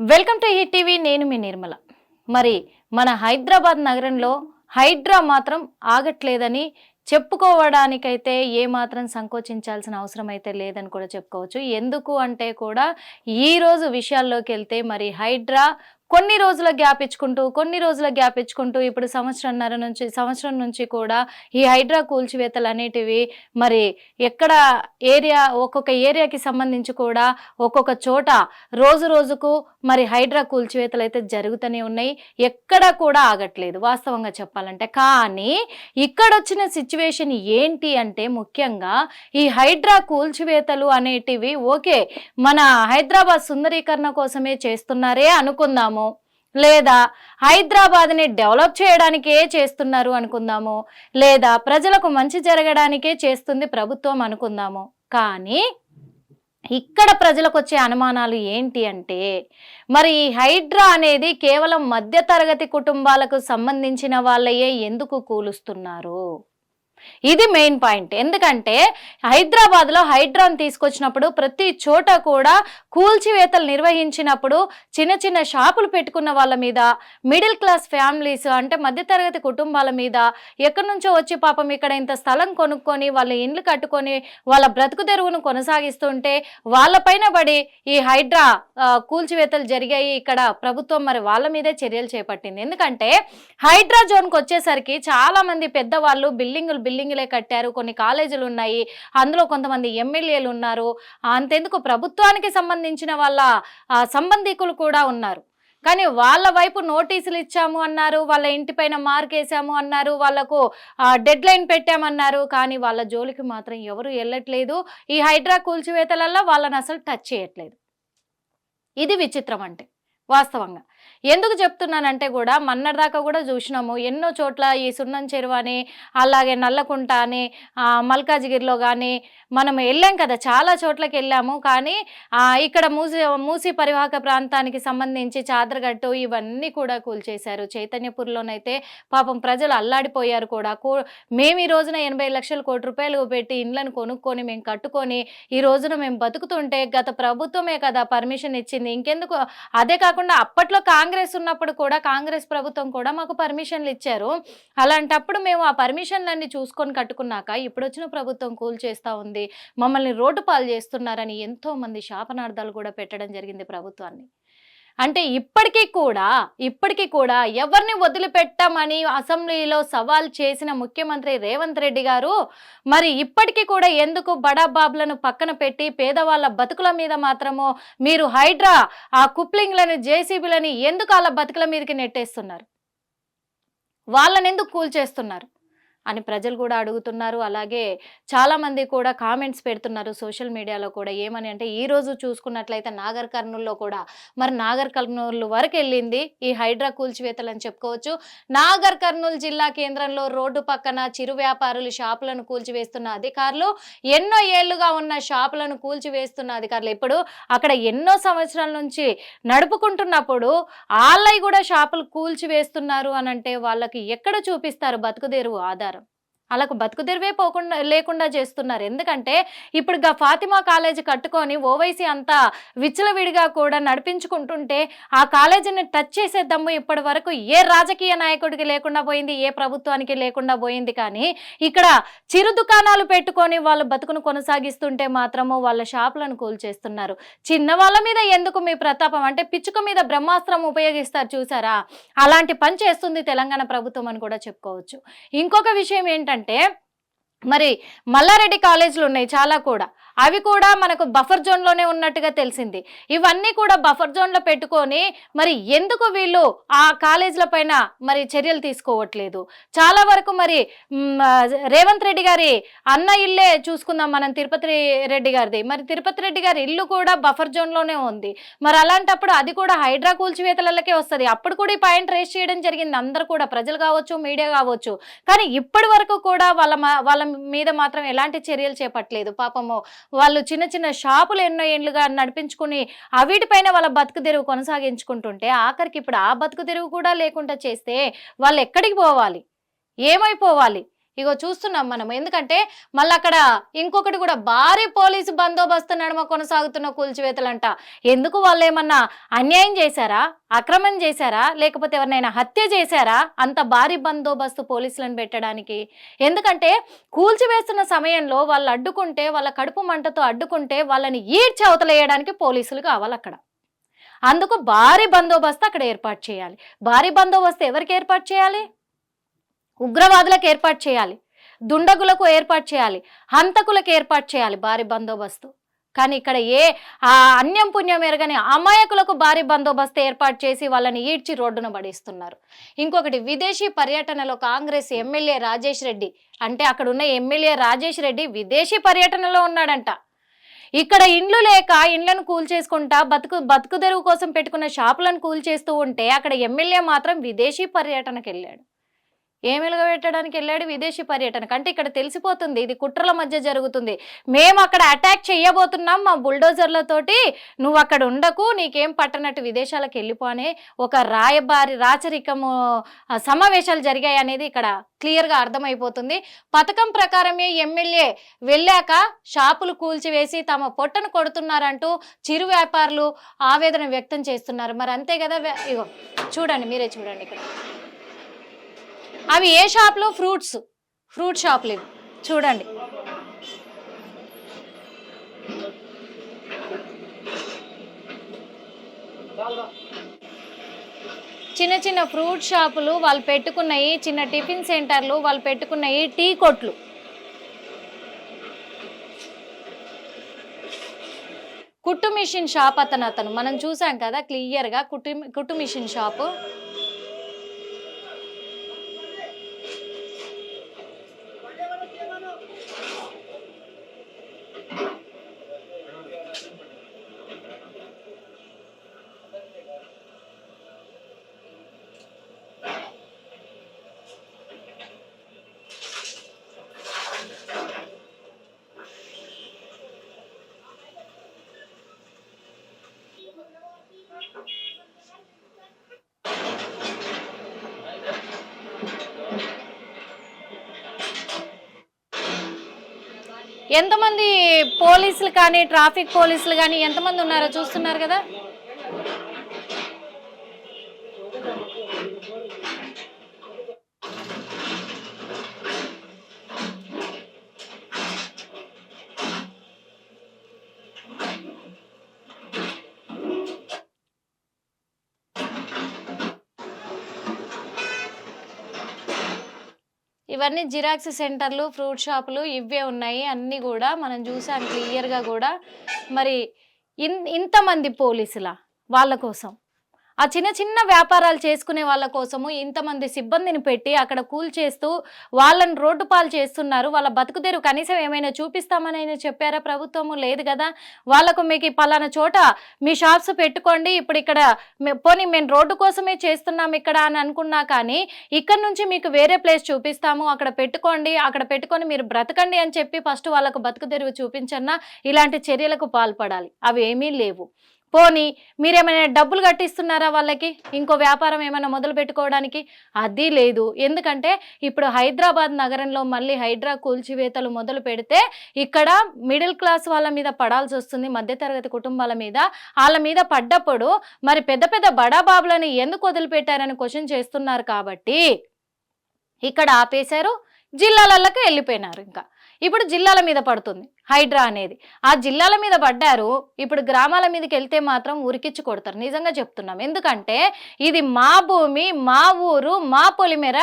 Welcome to hit TV నేను మీ నిర్మల. మరి మన హైదరాబాద్ నగరంలో హైడ్రా మాత్రం ఆగట్లేదని చెప్పుకోవడానికైతే ఏమాత్రం సంకోచించాల్సిన అవసరం అయితే లేదని కూడా చెప్పుకోవచ్చు. ఎందుకు అంటే కూడా ఈ రోజు విషయాల్లోకి వెళ్తే మరి హైడ్రా కొన్ని రోజుల గ్యాప్ ఇచ్చుకుంటూ కొన్ని రోజుల గ్యాప్ ఇచ్చుకుంటూ ఇప్పుడు సంవత్సరంన్నర నుంచి సంవత్సరం నుంచి కూడా ఈ హైడ్రా కూల్చివేతలు అనేటివి మరి ఎక్కడ ఏరియా ఒక్కొక్క ఏరియాకి సంబంధించి కూడా ఒక్కొక్క చోట రోజు రోజుకు మరి హైడ్రా కూల్చివేతలు అయితే జరుగుతూనే ఉన్నాయి. ఎక్కడ కూడా ఆగట్లేదు వాస్తవంగా చెప్పాలంటే. కానీ ఇక్కడ వచ్చిన సిచ్యువేషన్ ఏంటి అంటే ముఖ్యంగా ఈ హైడ్రా కూల్చివేతలు అనేటివి ఓకే మన హైదరాబాద్ సుందరీకరణ కోసమే చేస్తున్నారే అనుకుందాము. లేదా హైదరాబాద్ని డెవలప్ చేయడానికే చేస్తున్నారు అనుకుందాము లేదా ప్రజలకు మంచి జరగడానికే చేస్తుంది ప్రభుత్వం అనుకుందాము. కానీ ఇక్కడ ప్రజలకు వచ్చే అనుమానాలు ఏంటి అంటే మరి ఈ హైడ్రా అనేది కేవలం మధ్యతరగతి కుటుంబాలకు సంబంధించిన వాళ్ళయే ఎందుకు కూలుస్తున్నారు? ఇది మెయిన్ పాయింట్ ఎందుకంటే హైదరాబాద్లో హైడ్రాన్ తీసుకొచ్చినప్పుడు ప్రతి చోట కూడా కూల్చివేతలు నిర్వహించినప్పుడు చిన్న చిన్న షాపులు పెట్టుకున్న వాళ్ళ మీద మిడిల్ క్లాస్ ఫ్యామిలీస్ అంటే మధ్యతరగతి కుటుంబాల మీద ఎక్కడి నుంచో వచ్చి పాపం ఇక్కడ ఇంత స్థలం కొనుక్కొని వాళ్ళ ఇండ్లు కట్టుకొని వాళ్ళ బ్రతుకు తెరువును కొనసాగిస్తుంటే వాళ్ళపైన పడి ఈ హైడ్రా కూల్చివేతలు జరిగాయి. ఇక్కడ ప్రభుత్వం మరి వాళ్ళ మీదే చర్యలు చేపట్టింది. ఎందుకంటే హైడ్రా జోన్కి వచ్చేసరికి చాలామంది పెద్దవాళ్ళు బిల్డింగులు బిల్డింగ్లే కట్టారు కొన్ని కాలేజీలు ఉన్నాయి అందులో కొంతమంది ఎమ్మెల్యేలు ఉన్నారు అంతెందుకు ప్రభుత్వానికి సంబంధించిన వాళ్ళ సంబంధికులు కూడా ఉన్నారు. కానీ వాళ్ళ వైపు నోటీసులు ఇచ్చాము అన్నారు వాళ్ళ ఇంటిపైన మార్క్ వేసాము అన్నారు వాళ్ళకు డెడ్ లైన్ పెట్టామన్నారు. కానీ వాళ్ళ జోలికి మాత్రం ఎవరు వెళ్ళట్లేదు ఈ హైడ్రా కూల్చివేతలల్లో వాళ్ళని అసలు టచ్ చేయట్లేదు. ఇది విచిత్రం అంటే వాస్తవంగా. ఎందుకు చెప్తున్నానంటే కూడా మన్నటిదాకా కూడా చూసినాము. ఎన్నో చోట్ల ఈ సున్నం చెరువు అని అలాగే నల్లకుంట అని ఆ, మల్కాజిగిరిలో కానీ మనం వెళ్ళాం కదా చాలా చోట్లకి వెళ్ళాము. కానీ ఇక్కడ మూసి మూసి పరివాహక ప్రాంతానికి సంబంధించి చాదరగట్టు ఇవన్నీ కూడా కూల్చేశారు. చైతన్యపూర్లోనైతే పాపం ప్రజలు అల్లాడిపోయారు కూడా. మేము ఈ రోజున ఎనభై లక్షల కోటి రూపాయలు పెట్టి ఇండ్లను కొనుక్కొని మేము కట్టుకొని ఈ రోజున మేము బతుకుతుంటే గత ప్రభుత్వమే కదా పర్మిషన్ ఇచ్చింది. ఇంకెందుకు? అదే కాకుండా అప్పట్లో కాంగ్రెస్ కాంగ్రెస్ ఉన్నప్పుడు కూడా కాంగ్రెస్ ప్రభుత్వం కూడా మాకు పర్మిషన్లు ఇచ్చారు. అలాంటప్పుడు మేము ఆ పర్మిషన్లన్నీ చూసుకొని కట్టుకున్నాక ఇప్పుడు వచ్చిన ప్రభుత్వం కూల్ చేస్తూ ఉంది మమ్మల్ని రోడ్డు పాలు చేస్తున్నారని ఎంతో మంది శాపనార్థాలు కూడా పెట్టడం జరిగింది ప్రభుత్వాన్ని. అంటే ఇప్పటికీ కూడా ఇప్పటికీ కూడా ఎవరిని వదిలిపెట్టమని అసెంబ్లీలో సవాల్ చేసిన ముఖ్యమంత్రి రేవంత్ రెడ్డి గారు మరి ఇప్పటికీ కూడా ఎందుకు బడాబాబులను పక్కన పెట్టి పేదవాళ్ళ బతుకుల మీద మాత్రమో మీరు హైడ్రా ఆ కుప్లింగ్లను జేసీబీలని ఎందుకు అలా బతుకుల మీదకి నెట్టేస్తున్నారు? వాళ్ళని ఎందుకు కూల్చేస్తున్నారు? అని ప్రజలు కూడా అడుగుతున్నారు. అలాగే చాలామంది కూడా కామెంట్స్ పెడుతున్నారు సోషల్ మీడియాలో కూడా. ఏమని అంటే ఈ రోజు చూసుకున్నట్లయితే నాగర్ కర్నూల్లో కూడా మరి నాగర్ కర్నూలు వరకు వెళ్ళింది ఈ హైడ్రా కూల్చివేతలు అని చెప్పుకోవచ్చు. నాగర్ కర్నూలు జిల్లా కేంద్రంలో రోడ్డు పక్కన చిరు వ్యాపారులు షాపులను కూల్చివేస్తున్న అధికారులు ఎన్నో ఏళ్ళుగా ఉన్న షాపులను కూల్చివేస్తున్న అధికారులు. ఇప్పుడు అక్కడ ఎన్నో సంవత్సరాల నుంచి నడుపుకుంటున్నప్పుడు వాళ్ళవి కూడా షాపులు కూల్చివేస్తున్నారు అని అంటే వాళ్ళకి ఎక్కడ చూపిస్తారు బతుకుదేరువు ఆధారం? వాళ్ళకు బతుకుదెరువే పోకుండా లేకుండా చేస్తున్నారు. ఎందుకంటే ఇప్పుడు గా ఫాతిమా కాలేజీ కట్టుకొని ఓవైసీ అంతా విచ్చలవిడిగా కూడా నడిపించుకుంటుంటే ఆ కాలేజీని టచ్ చేసే దమ్ము ఇప్పటి వరకు ఏ రాజకీయ నాయకుడికి లేకుండా పోయింది ఏ ప్రభుత్వానికి లేకుండా పోయింది కానీ ఇక్కడ చిరు దుకాణాలు పెట్టుకొని వాళ్ళు బతుకును కొనసాగిస్తుంటే మాత్రము వాళ్ళ షాపులను కూల్చేస్తున్నారు. చిన్న వాళ్ళ మీద ఎందుకు మీ ప్రతాపం? అంటే పిచ్చుక మీద బ్రహ్మాస్త్రం ఉపయోగిస్తారు చూసారా? అలాంటి పని చేస్తుంది తెలంగాణ ప్రభుత్వం అని కూడా చెప్పుకోవచ్చు. ఇంకొక విషయం ఏంటంటే మరి మల్లారెడ్డి కాలేజీలు ఉన్నాయి చాలా కూడా. అవి కూడా మనకు బఫర్ జోన్లోనే ఉన్నట్టుగా తెలిసింది. ఇవన్నీ కూడా బఫర్ జోన్లో పెట్టుకొని మరి ఎందుకు వీళ్ళు ఆ కాలేజీల పైన మరి చర్యలు తీసుకోవట్లేదు? చాలా వరకు మరి రేవంత్ రెడ్డి గారి అన్న ఇల్లే చూసుకుందాం మనం తిరుపతి రెడ్డి గారిది. మరి తిరుపతి రెడ్డి గారి ఇల్లు కూడా బఫర్ జోన్లోనే ఉంది. మరి అలాంటప్పుడు అది కూడా హైడ్రా కూల్చివేతలకే వస్తుంది. అప్పుడు కూడా ఈ పాయింట్ రేస్ చేయడం జరిగింది. అందరూ కూడా ప్రజలు కావచ్చు మీడియా కావచ్చు. కానీ ఇప్పటి వరకు కూడా వాళ్ళ మా- వాళ్ళ మీద మాత్రం ఎలాంటి చర్యలు చేపట్టలేదు. పాపము వాళ్ళు చిన్న చిన్న షాపులు ఎన్నో ఏళ్ళుగా నడిపించుకుని ఆ వీటిపైన వాళ్ళ బతుకు తెరువు కొనసాగించుకుంటుంటే ఆఖరికి ఇప్పుడు ఆ బతుకు తెరువు కూడా లేకుండా చేస్తే వాళ్ళు ఎక్కడికి పోవాలి? ఏమైపోవాలి? ఇగో చూస్తున్నాం మనం ఎందుకంటే మళ్ళీ అక్కడ ఇంకొకటి కూడా భారీ పోలీసు బందోబస్తు నడుమ కొనసాగుతున్న కూల్చివేతలంట. ఎందుకు వాళ్ళు ఏమన్నా అన్యాయం చేశారా? అక్రమం చేశారా? లేకపోతే ఎవరినైనా హత్య చేశారా? అంత భారీ బందోబస్తు పోలీసులను పెట్టడానికి? ఎందుకంటే కూల్చివేస్తున్న సమయంలో వాళ్ళు అడ్డుకుంటే వాళ్ళ కడుపు మంటతో అడ్డుకుంటే వాళ్ళని ఈడ్చి అవతలేయడానికి పోలీసులు కావాలి అక్కడ. అందుకు భారీ బందోబస్తు అక్కడ ఏర్పాటు చేయాలి. భారీ బందోబస్తు ఎవరికి ఏర్పాటు చేయాలి? ఉగ్రవాదులకు ఏర్పాటు చేయాలి దుండగులకు ఏర్పాటు చేయాలి హంతకులకు ఏర్పాటు చేయాలి భారీ బందోబస్తు. కానీ ఇక్కడ ఏ ఆ అన్యం పుణ్యం ఎరగని అమాయకులకు భారీ బందోబస్తు ఏర్పాటు చేసి వాళ్ళని ఈడ్చి రోడ్డున బడిస్తున్నారు ఇంకొకటి విదేశీ పర్యటనలో కాంగ్రెస్ ఎమ్మెల్యే రాజేష్ రెడ్డి అంటే అక్కడ ఉన్న ఎమ్మెల్యే రాజేష్ రెడ్డి విదేశీ పర్యటనలో ఉన్నాడంట. ఇక్కడ ఇండ్లు లేక ఇండ్లను కూల్చేసుకుంటా బతుకు బతుకు తెరువు కోసం పెట్టుకున్న షాపులను కూల్చేస్తూ ఉంటే అక్కడ ఎమ్మెల్యే మాత్రం విదేశీ పర్యటనకు వెళ్ళాడు ఏమిలుగా పెట్టడానికి వెళ్ళాడు? విదేశీ పర్యటనకు. అంటే ఇక్కడ తెలిసిపోతుంది ఇది కుట్రల మధ్య జరుగుతుంది. మేము అక్కడ అటాక్ చేయబోతున్నాం మా బుల్డోజర్లతోటి నువ్వు అక్కడ ఉండకు నీకేం పట్టనట్టు విదేశాలకు వెళ్ళిపోనే ఒక రాయబారి రాచరికము సమావేశాలు జరిగాయి అనేది ఇక్కడ క్లియర్గా అర్థమైపోతుంది. పథకం ప్రకారమే ఎమ్మెల్యే వెళ్ళాక షాపులు కూల్చివేసి తమ పొట్టను కొడుతున్నారంటూ చిరు వ్యాపారులు ఆవేదన వ్యక్తం చేస్తున్నారు. మరి అంతే కదా ఇగో చూడండి మీరే చూడండి ఇక్కడ. అవి ఏ షాప్లో ఫ్రూట్స్ ఫ్రూట్ షాప్లు ఇవి. చూడండి. చిన్న చిన్న ఫ్రూట్ షాపులు వాళ్ళు పెట్టుకున్నాయి చిన్న టిఫిన్ సెంటర్లు వాళ్ళు పెట్టుకున్నాయి టీ కొట్లు. కుట్టు మిషన్ షాప్ అతను అతను. మనం చూసాం కదా క్లియర్గా కుట్టు కుట్టు మిషన్ షాపు ఎంతమంది పోలీసులు కానీ ట్రాఫిక్ పోలీసులు కానీ ఎంతమంది ఉన్నారో చూస్తున్నారు కదా? ఇవన్నీ జిరాక్స్ సెంటర్లు ఫ్రూట్ షాపులు ఇవే ఉన్నాయి. అన్నీ కూడా మనం చూసాం క్లియర్గా కూడా. మరి ఇన్ ఇంతమంది పోలీసుల వాళ్ళ కోసం ఆ చిన్న చిన్న వ్యాపారాలు చేసుకునే వాళ్ళ కోసము ఇంతమంది సిబ్బందిని పెట్టి అక్కడ కూల్ చేస్తూ వాళ్ళని రోడ్డు పాలు చేస్తున్నారు. వాళ్ళ బతుకుదేరు కనీసం ఏమైనా చూపిస్తామని అయినా చెప్పారా? ప్రభుత్వము లేదు కదా. వాళ్ళకు మీకు పలానా చోట మీ షాప్స్ పెట్టుకోండి. ఇప్పుడు ఇక్కడ పోనీ మేము రోడ్డు కోసమే చేస్తున్నాం ఇక్కడ అని అనుకున్నా కానీ ఇక్కడ నుంచి మీకు వేరే ప్లేస్ చూపిస్తాము. అక్కడ పెట్టుకోండి. అక్కడ పెట్టుకొని మీరు బ్రతకండి అని చెప్పి ఫస్ట్ వాళ్ళకు బతుకుదెరువు చూపించన్నా ఇలాంటి చర్యలకు పాల్పడాలి. అవి ఏమీ లేవు. పోనీ మీరేమైనా డబ్బులు కట్టిస్తున్నారా వాళ్ళకి? ఇంకో వ్యాపారం ఏమైనా మొదలు పెట్టుకోవడానికి? అది లేదు. ఎందుకంటే ఇప్పుడు హైదరాబాద్ నగరంలో మళ్ళీ హైడ్రా కూల్చివేతలు మొదలు పెడితే ఇక్కడ మిడిల్ క్లాస్ వాళ్ళ మీద పడాల్సి వస్తుంది మధ్యతరగతి కుటుంబాల మీద. వాళ్ళ మీద పడ్డప్పుడు మరి పెద్ద పెద్ద బడాబాబులని ఎందుకు వదిలిపెట్టారని క్వశ్చన్ చేస్తున్నారు కాబట్టి ఇక్కడ ఆపేశారు జిల్లాలకి వెళ్ళిపోయినారు ఇంకా. ఇప్పుడు జిల్లాల మీద పడుతుంది. హైడ్రా అనేది. ఆ జిల్లాల మీద పడ్డారు ఇప్పుడు గ్రామాల మీదకి వెళ్తే మాత్రం ఉరికిచ్చి కొడతారు. నిజంగా చెప్తున్నాం. ఎందుకంటే ఇది మా భూమి మా ఊరు మా పొలిమేర.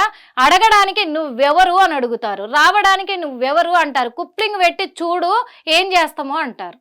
అడగడానికి నువ్వెవరు అని అడుగుతారు. రావడానికి నువ్వెవరు అంటారు. కుప్లింగ్ పెట్టి చూడు ఏం చేస్తామో అంటారు.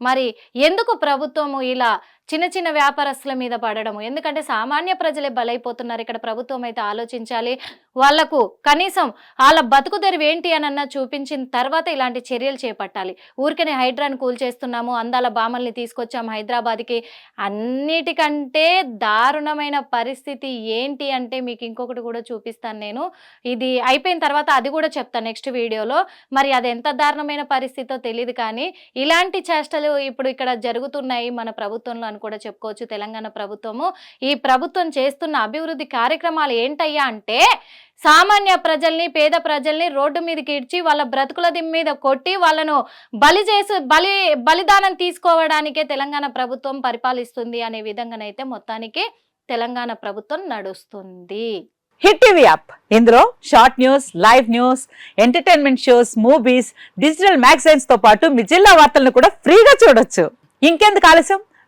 మరి ఎందుకు ప్రభుత్వము ఇలా చిన్న చిన్న వ్యాపారస్తుల మీద పడడము. ఎందుకంటే సామాన్య ప్రజలే బలైపోతున్నారు. ఇక్కడ ప్రభుత్వం అయితే ఆలోచించాలి. వాళ్ళకు కనీసం వాళ్ళ బతుకు తెరువు ఏంటి అని అన్న చూపించిన తర్వాత ఇలాంటి చర్యలు చేపట్టాలి. ఊరికనే హైడ్రాని కూల్చేస్తున్నాము అందాల బామల్ని తీసుకొచ్చాము హైదరాబాద్కి. అన్నిటికంటే దారుణమైన పరిస్థితి ఏంటి అంటే మీకు ఇంకొకటి కూడా చూపిస్తాను నేను. ఇది అయిపోయిన తర్వాత అది కూడా చెప్తాను నెక్స్ట్ వీడియోలో. మరి అది ఎంత దారుణమైన పరిస్థితో తెలియదు కానీ ఇలాంటి చేష్టలు ఇప్పుడు ఇక్కడ జరుగుతున్నాయి మన ప్రభుత్వంలో కూడా చెప్పుకోవచ్చు తెలంగాణ ప్రభుత్వము. ఈ ప్రభుత్వం చేస్తున్న అభివృద్ధి కార్యక్రమాలు ఏంటయ్యా అంటే సామాన్య ప్రజల్ని పేద ప్రజల్ని రోడ్డు మీదకి ఇడ్చి వాళ్ళ బ్రతుకుల మీద కొట్టి వాళ్ళను బలి చేసి బలి బలిదానం తీసుకోవడానికే తెలంగాణ ప్రభుత్వం పరిపాలిస్తుంది అనే విధంగానైతే మొత్తానికి తెలంగాణ ప్రభుత్వం నడుస్తుంది. Hit TV app. ఇందులో short news live news entertainment shows movies digital మ్యాగజైన్స్తో పాటు మీ జిల్లా వార్తలను కూడా ఫ్రీగా చూడొచ్చు. ఇంకెందుకు ఆలస్యం?